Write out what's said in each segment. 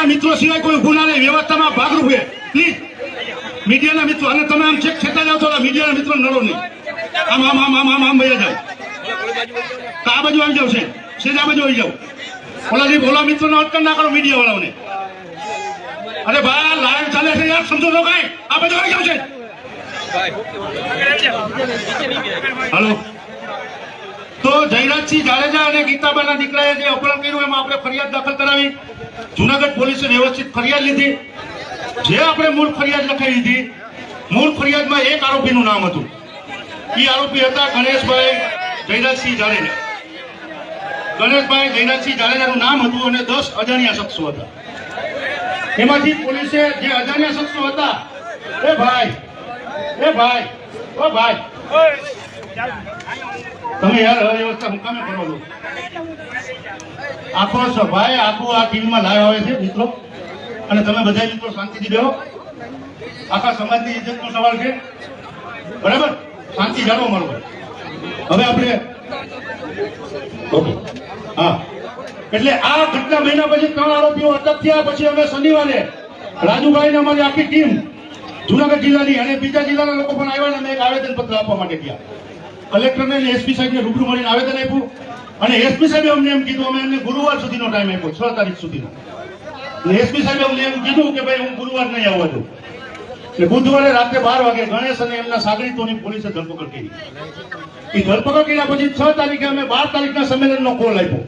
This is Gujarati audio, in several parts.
મીડિયાના મિત્રો સિવાય કોઈ ગુના નહીં વ્યવસ્થામાં ભાગરૂપે પ્લીઝ મીડિયાના મિત્રો અને તમે આમ ચેક છેતા જાવ છો તો મીડિયાના મિત્રો નડો નહીં. આમ આમ આમ આમ આમ આમ ભૈયા જાય. તો આ બાજુ આવી જાવ છે. સીધા બાજુ આવી જાવ ઓલાજી ઓલા મિત્રોને અટકણ ના કરો મીડિયા વાળાઓને અરે ભાઈ લાઈવ ચાલે છે યાર સમજો તો કઈ. આ બાજુ આવી જાવ છે. હાલો. તો જયરાજસિંહ જાડેજા અને ગીતાબાના દીકરાએ જે અપહરણ કર્યું, એમાં આપણે ફરિયાદ દાખલ કરાવી. જુનાગઢ પોલીસે વ્યવસ્થિત ફરિયાદ લીધી. જે આપણે મૂળ ફરિયાદ લખાવી દીધી, મૂળ ફરિયાદમાં એક આરોપીનું નામ હતું. એ આરોપી હતા ગણેશભાઈ જયરાજસિંહ જાડેજા. ગણેશભાઈ જયરાજસિંહ જાડેજાનું નામ હતું અને દસ અજાણ્યા શખ્સો હતા. એમાંથી પોલીસે જે અજાણ્યા શખ્સો હતા, એ ભાઈ એ ભાઈ, ઓ ભાઈ તમે યાર, હવે વ્યવસ્થા કામે કરો છો આખો સભાએ આખું આ ટીવીમાં લાઈવ આવે છે, મિત્રો. અને તમે બધા મિત્રો શાંતિથી બેહો. આખા સમાજની ઇજ્જતનો સવાલ છે. બરાબર? શાંતિ જાળવો મારો હવે આપણે હા. એટલે આ ઘટના મહિના પછી ત્રણ આરોપીઓ અટક થયા, પછી અમે શનિવારે રાજુભાઈ અમારી આખી ટીમ જુનાગઢ જિલ્લાની અને બીજા જિલ્લાના લોકો પણ આવ્યા અને એક આવેદન પત્ર આપવા માટે ગયા. કલેક્ટરને અને એસપી સાહેબને રૂબરૂ મળીને આવેદન આપ્યું. અને એસપી સાહેબે અમને એમ કીધું, અમે એમને ગુરુવાર સુધીનો ટાઈમ આપ્યો, છ તારીખ સુધીનો. એસપી સાહેબે અમને એમ કીધું કે ભાઈ, હું ગુરુવાર નહીં આવવા દઉં. એટલે બુધવારે રાત્રે બાર વાગે ગણેશ અને એમના સાગરીતોની પોલીસે ધરપકડ કરી. એ ધરપકડ કર્યા પછી છ તારીખે અમે બાર તારીખના સંમેલનનો કોલ આપ્યો.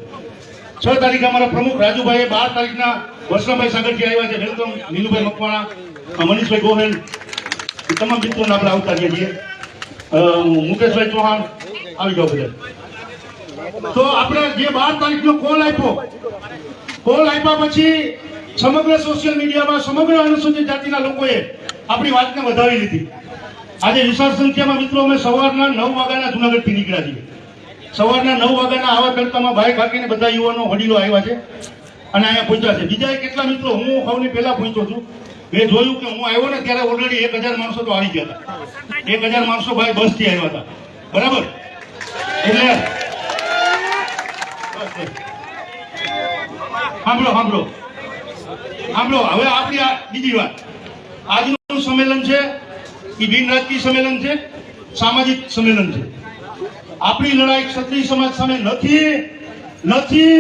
છ તારીખે અમારા પ્રમુખ રાજુભાઈએ બાર તારીખના વર્ષાભાઈ સાગરજી આવ્યા છે, વેલકમ, નીલુભાઈ મકવાણા મનીષભાઈ ગોહેલ તમામ મિત્રોને આપણે આવતા રહીએ છીએ મુકેશભાઈ ચૌહાણ આવી જાઓ બધા તો આપણે જે બાર તારીખનો કોલ આપ્યો કોલ આપ્યા પછી સમગ્ર સોશિયલ મીડિયામાં સમગ્ર અનુસૂચિત જાતિના લોકોએ આપણી વાતને વધાવી લીધી. આજે વિશાળ સંખ્યામાં મિત્રો, અમે સવારના નવ વાગ્યાના જુનાગઢથી નીકળ્યા છીએ. સવારના નવ વાગ્યાના આવા કરતામાં બાઇક હાકીને બધા યુવાનો વડીલો આવ્યા છે. અને અહીંયા પહોંચ્યા છે. બીજા કેટલા મિત્રો, હું સૌની પહેલા પહોંચ્યો છું. મેં જોયું કે હું આવ્યો ને ત્યારે ઓલરેડી એક હજાર માણસો તો આવી ગયા એક હજાર માણસો ભાઈ બસથી આવ્યા હતા. બરાબર? એટલે સાંભળો સાંભળો. સાંભળો, હવે આપણી બીજી વાત. આજનું સંમેલન છે એ બિન રાજકીય સંમેલન છે, સામાજિક સંમેલન છે. આપણી લડાઈ ક્ષત્રિય સમાજ સામે નથી નથી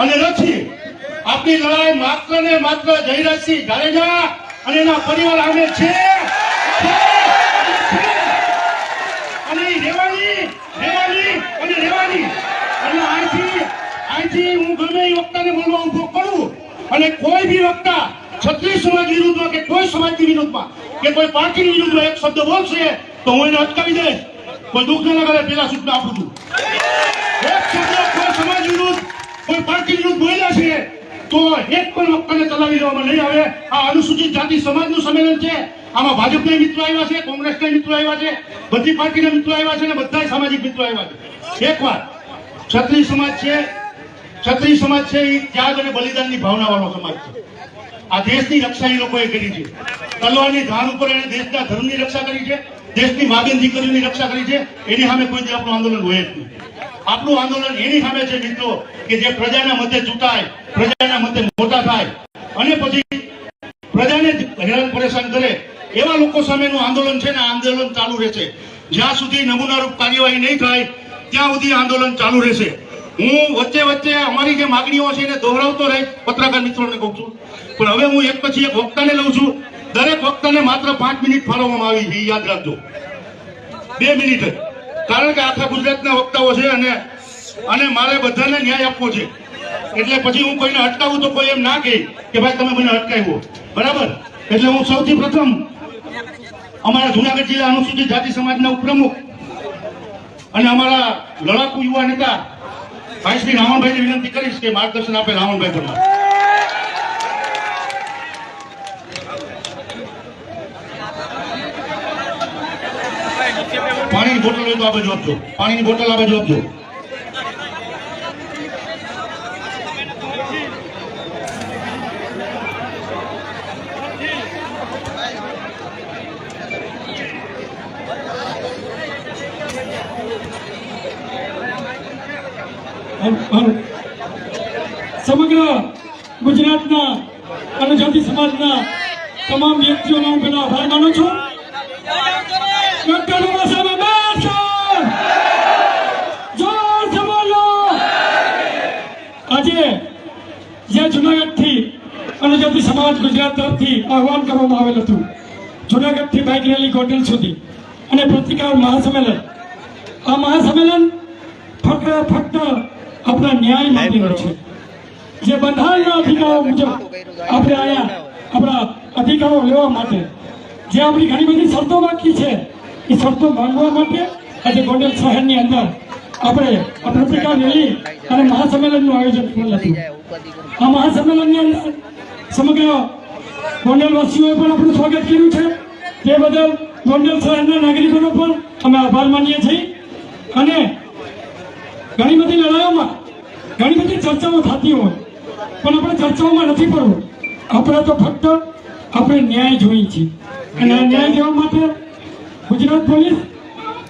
અને નથી. આપણી લડાઈ માત્ર ને માત્ર જયરાજસિંહ જાડેજા અને એના પરિવાર આવે છે. અને ઈ રહેવાની રહેવાની અને રેવાની. અને આથી હું ગમે એ વક્તાને બોલવા ઊભો કરું અને કોઈ બી વક્તા છત્રીસ સમાજ કે કોઈ સમાજની વિરુદ્ધમાં કે કોઈ પાર્ટીની વિરુદ્ધમાં એક શબ્દ બોલશે, તો હું એને અટકાવી દઈશ. કોઈ દુઃખ ન પેલા સૂચના આપું એક સમાજ વિરુદ્ધ, કોઈ પાર્ટી વિરુદ્ધ બોલ્યા છે તો એક પણ વક્તાને ચલાવી દેવામાં નહીં આવે. આ અનુસૂચિત જાતિ સમાજનું સંમેલન છે. આમાં ભાજપના મિત્રો આવ્યા છે, કોંગ્રેસના મિત્રો આવ્યા છે, બધી પાર્ટીના મિત્રો આવ્યા છે અને બધા સામાજિક મિત્રો આવ્યા છે. એક વાત, ક્ષત્રિય સમાજ છે, ક્ષત્રિય સમાજ છે, એ ત્યાગ અને બલિદાનની ભાવના વાળો સમાજ છે. આ દેશની રક્ષા એ લોકોએ કરી છે. તલવારની ધાર ઉપર એને દેશના ધર્મની રક્ષા કરી છે, દેશની માગેન દીકરીઓની રક્ષા કરી છે. એની સામે કોઈ આપણું આંદોલન હોય જ નહીં. આપણું આંદોલન એની સામે છે મિત્રો, કે જે પ્રજાના મતે ચૂંટાય, પ્રજાના મતે મોટા થાય. અને પછી પ્રજાને હેરાન પરેશાન કરે, એવા લોકો સામેનું આંદોલન છે ને આંદોલન ચાલુ રહેશે. જ્યાં સુધી નમૂનારૂપ કાર્યવાહી નહીં થાય, ત્યાં સુધી આંદોલન ચાલુ રહેશે. હું વચ્ચે વચ્ચે અમારી જે માગણીઓ છે એને દોહરાવતો રહે પત્રકાર મિત્રોને કહું છું. પણ હવે હું એક પછી એક વક્તાને લઉં છું. દરેક વક્તાને માત્ર પાંચ મિનિટ ફાળવવામાં આવી યાદ રાખજો. બે મિનિટ જ. કારણ કે આખા ગુજરાતના વક્તાઓ છે અને અને મારે બધાને ન્યાય આપવો છે. એટલે પછી હું કોઈને અટકાવું તો કોઈ એમ ના કહે કે ભાઈ તમે મને અટકાવ્યો. બરાબર? એટલે હું સૌથી પ્રથમ અમારા જુનાગઢ જિલ્લા અનુસૂચિત જાતિ સમાજના ઉપપ્રમુખ અને અમારા લડાકુ યુવા નેતા ભાઈ શ્રી રાવણભાઈને વિનંતી કરીશ કે માર્ગદર્શન આપે રાવણભાઈ પરમાર. પાણીની બોટલ હોય તો આ બાજુ આપજો પાણીની બોટલ આ બાજુ આપજો સમગ્ર ગુજરાતના અનુજાતિ સમાજના તમામ વ્યક્તિઓનો હું પેલા આભાર માનું છું ડોક્ટર બાબા સાહેબ આંબેડકર! જોરથી બોલો! આજે જે જુનાગઢથી અનુજાતિ સમાજ ગુજરાત તરફથી આહવાન કરવામાં આવેલ હતું જુનાગઢથી બાઇક રેલી ગોટેલ સુધી અને પ્રતિકાર મહાસંમેલન. આ મહાસંમેલન ફક્ત ફક્ત આપણા ન્યાય માટેનું છે. જે બંધારણના અધિકારો મુજબ આપણે આયા આપણા અધિકારો લેવા માટે જે આપણી ઘણી બધી શરતો બાકી છે એ શરતો માંગવા માટે આજે ગોંડલ શહેરની અંદર આપણે આ પ્રતિકાર રેલી અને મહાસંમેલનનું આયોજન કરેલ હતું. આ મહાસંમેલનની અંદર સમગ્ર ગોંડલવાસીઓએ પણ આપણું સ્વાગત કર્યું છે. તે બદલ ગોંડલ શહેરના નાગરિકોનો પણ અમે આભાર માનીએ છીએ. અને ઘણી બધી લડાઈઓમાં ઘણી બધી ચર્ચાઓ થતી હોય, પણ આપણે ચર્ચાઓમાં નથી પડવું. આપણે તો ફક્ત આપણે ન્યાય જોઈએ છીએ. અને ન્યાય જોવા માટે ગુજરાત પોલીસ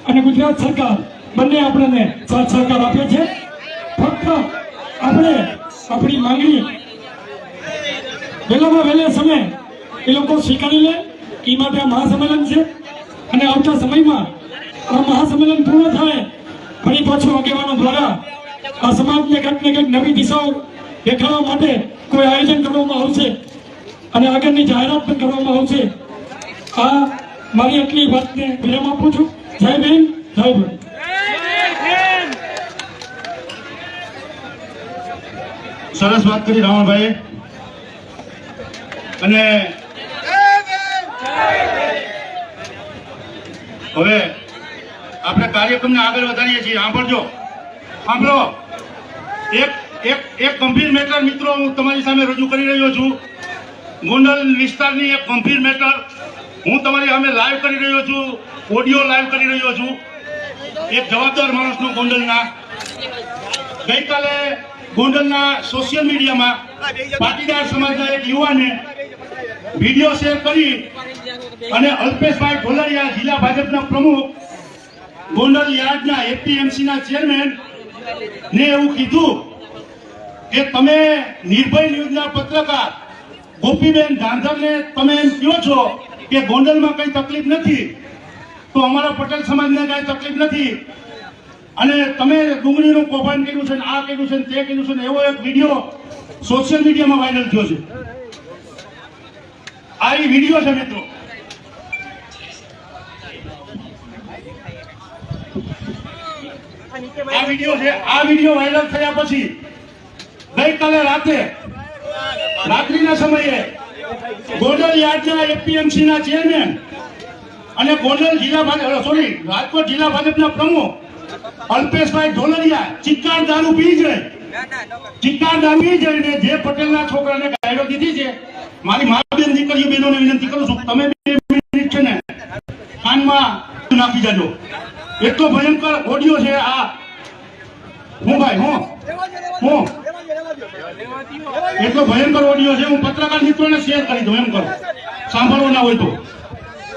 અને ગુજરાત સરકાર બંને આપણને સાથ સહકાર આપે છે. ફક્ત આપણે આપણી માંગણી વહેલામાં વહેલા સમય એ લોકો સ્વીકારી લે એ માટે આ મહાસંમેલન છે. અને આવતા સમયમાં આ મહાસંમેલન પૂર્ણ થાય, ફરી પાછું આગેવાનો દ્વારા આ સમાજને કંઈક ને કંઈક નવી દિશાઓ દેખાડવા માટે કોઈ આયોજન કરવામાં આવશે અને આગળની જાહેરાત પણ કરવામાં આવશે. આ મારી આટલી વાતને વિરામ આપું છું. જય બહેન જય ભાઈ સરસ વાત કરી રાવણભાઈ અને હવે આપણે કાર્યક્રમને આગળ વધારીએ છીએ. સાંભળજો. સાંભળો. એક એક એક ગંભીર મેટર મિત્રો હું તમારી સામે રજૂ કરી રહ્યો છું. ગોંડલ વિસ્તારની એક ગંભીર મેટર હું તમારી સામે લાઈવ કરી રહ્યો છું. ઓડિયો લાઈવ કરી રહ્યો છું. એક જવાબદાર માણસનું ગોંડલના. ગઈકાલે ગોંડલના સોશિયલ મીડિયામાં પાટીદાર સમાજના એક યુવાને વીડિયો શેર કરી અને અલ્પેશભાઈ ઢોલરિયા જિલ્લા ભાજપના પ્રમુખ, ગોંડલ યાર્ડના એપીએમસીના ચેરમેન ને એવું કીધું કે તમે નિર્ભય ન્યૂઝના પત્રકાર ગોપીબેન ધાંધરને તમે એમ કહો છો કે ગોંડલમાં કઈ તકલીફ નથી, તો અમારા પટેલ સમાજને કઈ તકલીફ નથી. અને તમે ડુંગળીનું કૌભાંડ કર્યું છે ને આ કર્યું છે ને તે કર્યું છે ને એવો એક વીડિયો સોશિયલ મીડિયામાં વાયરલ થયો છે. આ વીડિયો છે મિત્રો. આ વીડિયો છે, આ વીડિયો વાયરલ થયા પછી ગઈકાલે રાતે, રાત્રિના સમયે ગોંડલ યાર્ડના એપીએમસી ના ચેરમેન અને ગોંડલ જિલ્લા ભાજપ સોરી રાજકોટ જિલ્લા ભાજપના પ્રમુખ અલ્પેશભાઈ ઢોલરિયા ચિક્કાર દારૂ પી જાય ચિક્કાર દારૂ પી જઈને જે પટેલના છોકરાને ગાયડો દીધી છે મારી મા બેન દીકરીઓ બહેનોને વિનંતી કરું છું, તમે બે મિનિટ છે ને કાનમાં નાખી જાજો. એટલો ભયંકર ઓડિયો છે આ. હું ભાઈ, હું. હું. એટલો ભયંકર ઓડિયો છે, હું પત્રકાર મિત્રોને શેર કરી દઉં, એમ કરો. સાંભળવો ના હોય તો.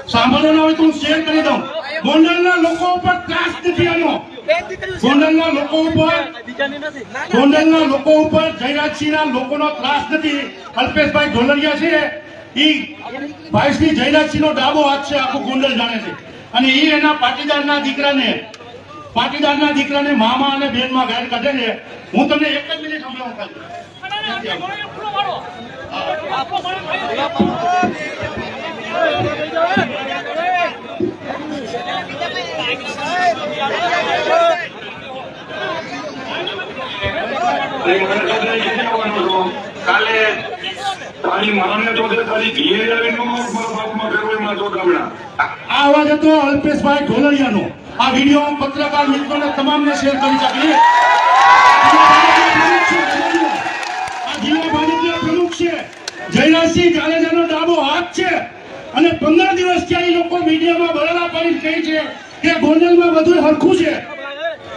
સાંભળવો ના હોય તો હું શેર કરી દઉં. ગોંડલના લોકો ઉપર ત્રાસ નથી આનો ગોંડલના લોકો ઉપર ગોંડલના લોકો ઉપર જયરાજસિંહના લોકોનો ત્રાસ નથી અલ્પેશભાઈ ઢોલરિયા છે ઈ ભાઈશ્રી જયરાજસિંહનો ડાબો હાથ છે આખું ગોંડલ જાણે છે અને ઈ એના પાટીદારના દીકરાને પાટીદારના દીકરાને મામા અને બેનમાં ગાયર કાઢે છે હું તમને એક જ મિનિટ સમજાવું ખાલી કાલે ગામડા આ અવાજ હતો અલ્પેશભાઈ ઢોલરિયાનો. આ વીડિયો પત્રકાર મિત્રોને તમામને શેર કરી શકીએ. આ જિલ્લા ભાજપના પ્રમુખ ડાબો હાથ છે. અને પંદર દિવસ ત્યાં એ લોકો મીડિયામાં બરાડા પાડીને કહે છે કે ગોંડલમાં બધું હરખું છે.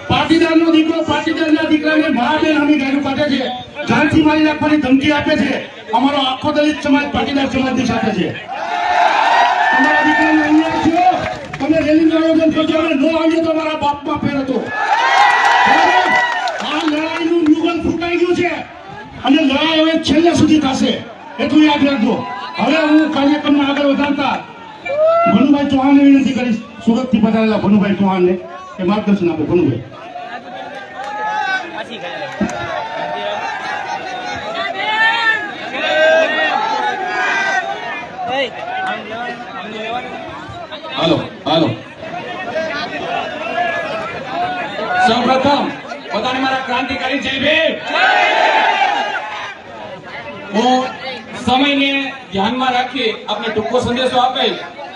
પાટીદારનો દીકરો, પાટીદારના દીકરાને મા બેન અમે ગાયું કાઢે છે. જાનથી મારી નાખવાની ધમકી આપે છે. અમારો આખો દલિત સમાજ પાટીદાર સમાજની સાથે છે. અમારા દીકરાને અન્યાય થયો, તમે રેલીનું આયોજન કરજો અને ન આવ્યો તો મારા બાપમાં ફેર હતો? આ લડાઈનું યુગલ ફૂટાઈ ગયું છે. અને લડાઈ હવે છેલ્લે સુધી થશે. એટલું યાદ રાખજો. હવે હું કાર્યક્રમમાં આગળ વધારતા ભનુભાઈ ચૌહાણને વિનંતી કરીશ. સુરતથી પધારેલા ભનુભાઈ ચૌહાણને એ માર્ગદર્શન આપો ભનુભાઈ. હાલો હાલો. સૌપ્રથમ, બધાને મારા ક્રાંતિકારી જય ભીમ. હું સમયને ધ્યાનમાં રાખી આપને ટૂંકો સંદેશો આપે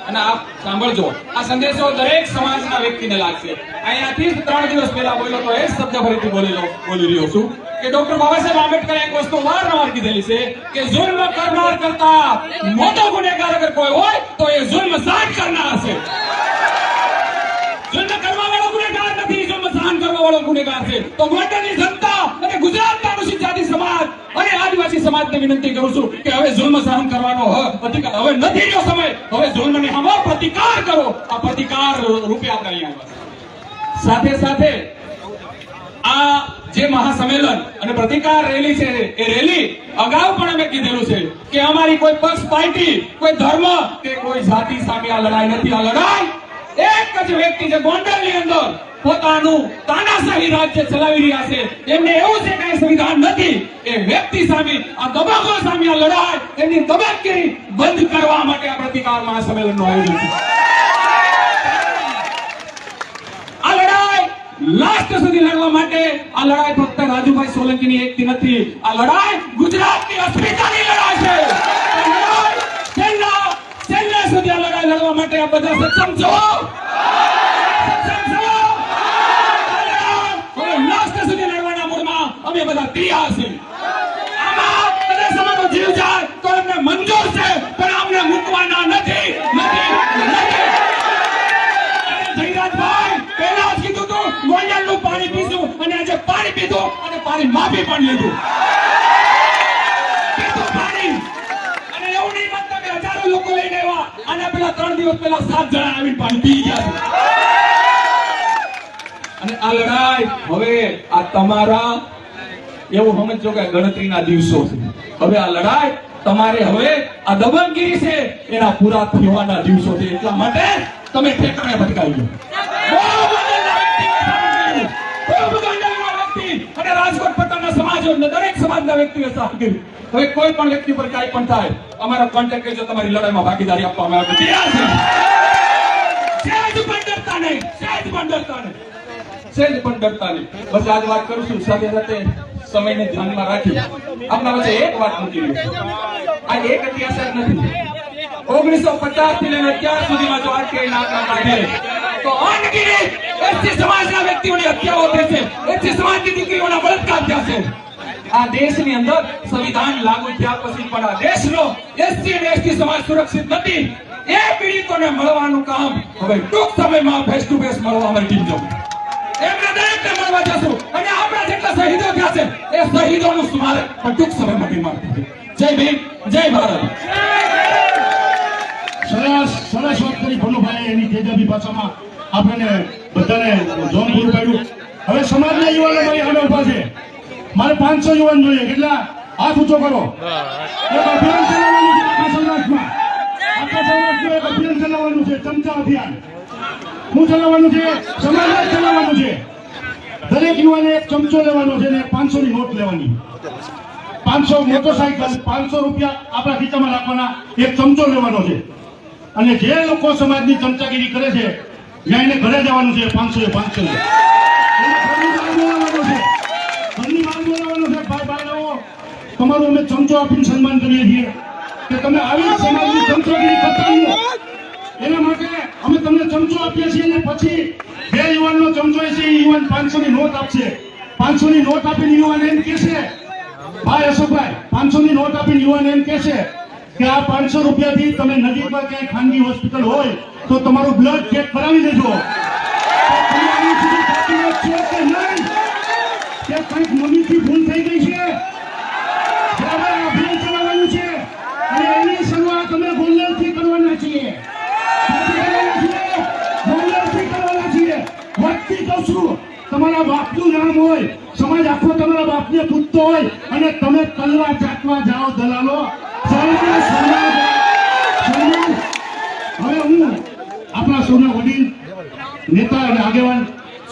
અને આપ સાંભળજો. આ સંદેશો દરેક સમાજના વ્યક્તિને લાગશે. અહીંયાથી ત્રણ દિવસ પહેલા બોલ્યો તો એ શબ્દ ફરીથી બોલેલો, બોલી રહ્યો છું કે ડોક્ટર બાબા સાહેબ આંબેડકર એક વસ્તુ વારંવાર કીધેલી છે કે જુલ્મ કરનાર કરતા મોટો ગુનેગાર અગર કોઈ હોય, તો એ જુલ્મ સહન કરનાર છે. જુલ્મ કરવા વાળો ગુનેગાર નથી જુલ્મ સહન કરવા વાળો ગુનેગાર છે. તો ગોંડલની જનતા અને જાતિ સમાજ અને આદિવાસી સમાજને વિનંતી કરું છું કે હવે જુલ્મ સહન કરવાનો અધિકાર હવે નથી રહ્યો સમય. હવે જુલ્મને હમો પ્રતિકાર કરો. આ પ્રતિકાર રૂપે આપણે અહીંયા સાથે સાથે આ જે મહાસંમેલન અને પ્રતિકાર રેલી છે, એ રેલી અગાઉ પણ અમે કીધેલું છે કે અમારી કોઈ પક્ષ, પાર્ટી, કોઈ ધર્મ કે કોઈ જાતિ સામે આ લડાઈ નથી. આ લડાઈ એક જ વ્યક્તિ છે, ગોંડલની અંદર. પોતાનું તાનાશાહી રાજ્ય ચલાવી રહ્યા છે. એમને એવું છે કે સંવિધાન નથી. એ વ્યક્તિ સામે આ દબાકો સામે આ લડાઈ એની દબાગીરી બંધ કરવા માટે આ પ્રતિકાર મહાસંમેલનનું આયોજન આ લડાઈ લાસ્ટ સુધી લડવા માટે આ લડાઈ ફક્ત રાજુભાઈ સોલંકીની એકથી નથી. આ લડાઈ ગુજરાતની અસ્મિતાની લડાઈ છે. છેલ્લા છેલ્લા સુધી આ લડાઈ લડવા માટે આ બધા સક્ષમ છો? સક્ષમ છો આ લડાઈ હવે લાસ્ટ સુધી લડવાના મૂડમાં અમે બધા તૈયાર છે, પણ અમને મૂકવાના નથી નથી પાણી પીશું અને આજે પાણી પીધું અને પાણી માફી પણ લીધું. એવું નહીં લોકો લઈને આવ્યા અને ત્રણ દિવસ પહેલા સાત જણા આવીને પાણી અને આ લડાઈ હવે આ તમારા એવું સમજો કે ગણતરીના દિવસો છે. હવે આ લડાઈ તમારે હવે આ દબંગગીરી છે, એના પૂરા થવાના દિવસો છે. એટલા માટે તમે ઠેકાણે ભટકાવી અને સમાજના વ્યક્તિએ હવે કોઈ પણ વ્યક્તિ પર કાંઈ પણ થાય, અમારો કોન્ટેક્ટ કરજો, તમારી લડાઈમાં ભાગીદારી આપવામાં આવે વાત કરું છું. સાથે સાથે સમયને ધ્યાનમાં રાખી આપના વચ્ચે એક વાત મૂકી આ એક ઇતિહાસ નથી. ઓગણીસો પચાસથી લઈને અત્યાર સુધીમાં જો આટલી નાકા કાઢે તો અનગિનિત એસટી સમાજના વ્યક્તિઓની હત્યાઓ થઈ છે એસટી સમાજની દીકરીઓના બળાત્કાર થયા છે આ દેશની અંદર સંવિધાન લાગુ થયા પછી પણ આ દેશનો એસટી અને એસટી સમાજ સુરક્ષિત નથી. એ પીડિતોને મળવાનું કામ હવે ટૂંક સમયમાં ફેસ ટુ ફેસ મળવા અમારી જવું. એમને દરેકને મળવા જશું અને આપણા જેટલા શહીદો થયા છે, એ શહીદોનું સ્મારક પણ ટૂંક સમયમાં નિર્માણ થશે. જય ભીમ, જય ભારત. સરસ સરસ વાત કરી ભનુભાઈ એની તેજાબી ભાષામાં આપણને બધાને જોમ પૂરું પાડ્યું. હવે સમાજના યુવાનો મારી સામે ઊભા છે. મારે પાંચસો યુવાન જોઈએ. કેટલા? હાથ ઊંચો કરો. અભિયાન ચલાવવાનું છે આખા સૌરાષ્ટ્રમાં આખા સૌરાષ્ટ્રમાં અભિયાન ચલાવવાનું છે. ચમચા અભિયાન. શું ચલાવવાનું છે? સમાજ ચલાવવાનું છે. દરેક યુવાને એક ચમચો લેવાનો છે ને પાંચસો ની નોટ લેવાની. પાંચસો મોટરસાયકલ, પાંચસો રૂપિયા આપણા ખીચામાં રાખવાના, એક ચમચો લેવાનો છે. અને જે લોકો સમાજની ચમચાગીરી કરે છે, ત્યાં એને ઘરે જવાનું છે, પાંચસો એ પાંચસો તમારું અમે ચમચો આપીને સન્માન કરીએ છીએ. કે તમે આવી સમાજની ચમચાગીરી કરતા એના માટે અમે તમને ચમચો આપીએ છીએ અને પછી બે યુવાનનો ચમચો છે, એ યુવાન પાંચસો ની નોટ આપશે. પાંચસો ની નોટ આપીને યુવાન એમ કહેશે ભાઈ અશોકભાઈ પાંચસો ની નોટ આપીને યુવાન એમ કહેશે કે આ પાંચસો રૂપિયાથી તમે નજીકમાં ક્યાંય ખાનગી હોસ્પિટલ હોય તો તમારું બ્લડ ચેક કરાવી દેજો. કે કંઈક મમ્મીથી ભૂલ થઈ ગઈ છે હવે આ અભિયાન ચલાવવાનું છે અને એની શરૂઆત અમે ગોંડલથી કરવાના છીએ ક્યાંથી કરવાના છીએ? ગોંડલથી કરવાના છીએ વટથી કહું છું તમારા બાપનું નામ હોય, સમાજ આખો તમારા બાપને પૂછતો હોય અને તમે કલવા ચાટવા જાઓ દલાલો. હવે હું આપણા સૌના વડીલ, નેતા અને આગેવાન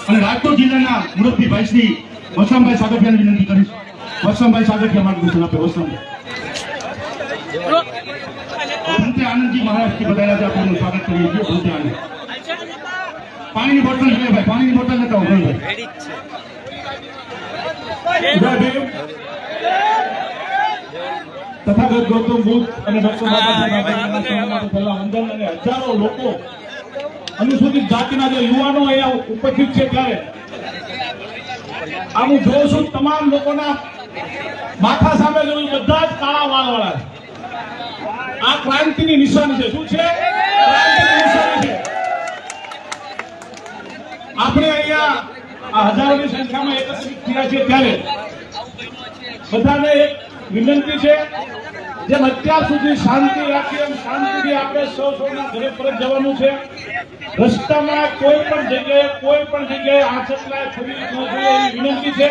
અને રાજકોટ જિલ્લાના મુરબ્બી ભાઈ શ્રી વસરામભાઈ સાગઠિયાને વિનંતી કરીશ. વસરામભાઈ સાગઠિયા માર્ગદર્શન આપે. વસરામભાઈ ભૂમતે આનંદજી મહારાજથી બધાયા છે સ્વાગત કરીએ છીએ. આનંદ. પાણીની બોટલ લે ભાઈ પાણીની બોટલ લેતા ભાઈ. જય તથાગત ગૌતમ બુદ્ધ અને ડોક્ટર પહેલા વંદન અને હજારો લોકો અનુસૂચિત જાતિના જે યુવાનો અહીંયા ઉપસ્થિત છે ત્યારે આ હું જોઉં છું તમામ લોકોના માથા સામે જોયું બધા જ કાળા વાળ વાળા આ ક્રાંતિની નિશાની છે. શું છે? ક્રાંતિની નિશાની છે. આપણે અહીંયા આ હજારોની સંખ્યામાં એકત્રિત થયા છે ત્યારે બધાને એક વિનંતી છે જેમ અત્યાર સુધી શાંતિ રાખી એમ શાંતિથી આપણે સૌ સૌના ઘરે પરત જવાનું છે. રસ્તામાં કોઈ પણ જગ્યાએ, કોઈ પણ જગ્યાએ આંચકલાય ફરી ન જોઈએ એવી વિનંતી છે.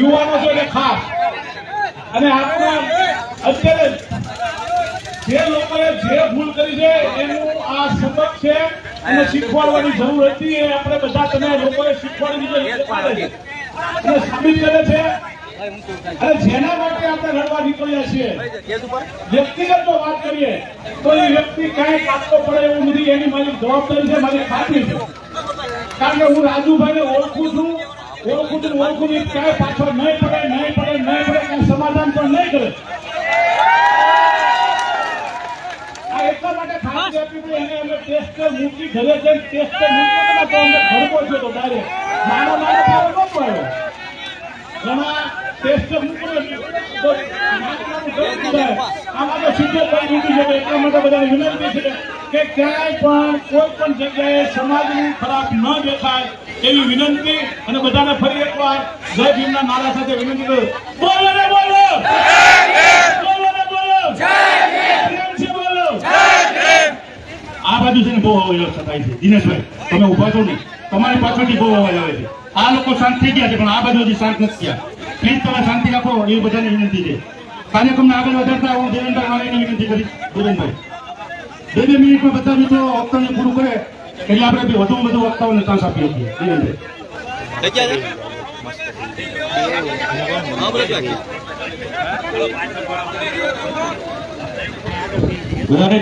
યુવાનો છે એટલે ખાસ. અને આપણે અત્યારે જે લોકોએ જે ભૂલ કરી છે, એનું આ સબક છે અને શીખવાડવાની જરૂર હતી એ આપણે બધા તમે લોકોએ શીખવાડી દીધું અને સાબિત કરે છે. અને જેના માટે આપણે લડવા નીકળ્યા છીએ. વ્યક્તિગત જો વાત કરીએ તો એ વ્યક્તિ ક્યાંય કાપતો પડે એવું નથી. એની મારી જવાબદારી છે મારી ખાતરી છે. કારણ કે હું રાજુભાઈને ઓળખું છું. ઓળખું છું ઓળખું છું ક્યાંય પાછળ નહીં પડે નહીં પડે નહીં પડે કાંઈ સમાધાન પણ નહીં કરે આ એટલા મૂકી મૂકી. આમાં તો સીધો દીધું છે તો એટલા કે ક્યાંય પણ કોઈ પણ જગ્યાએ સમાજની ખરાબ ન દેખાય એવી વિનંતી અને બધાને ફરી એકવાર જય ભીમના નારા સાથે વિનંતી કરું. બોલો બોલો પ્રેમથી બોલો આ બાજુ છે ને બહુ અવાજ થાય છે. દિનેશભાઈ તમે ઊભા છો ને? તમારી પાછળથી બહુ અવાજ આવે છે. આ લોકો શાંત થઈ ગયા છે પણ આ બાજુ હજી શાંત નથી થયા. પ્લીઝ તમે શાંતિ રાખો એ બધાને વિનંતી છે. કાર્યક્રમને આગળ વધારતા હું દેવેનભાઈ માળીની વિનંતી કરીશ. દેવેનભાઈ બે બે મિનિટમાં બધા મિત્રો વક્તવ્ય પૂરું કરે એટલે આપણે બી વધુ વક્તાઓને ચાન્સ બધાને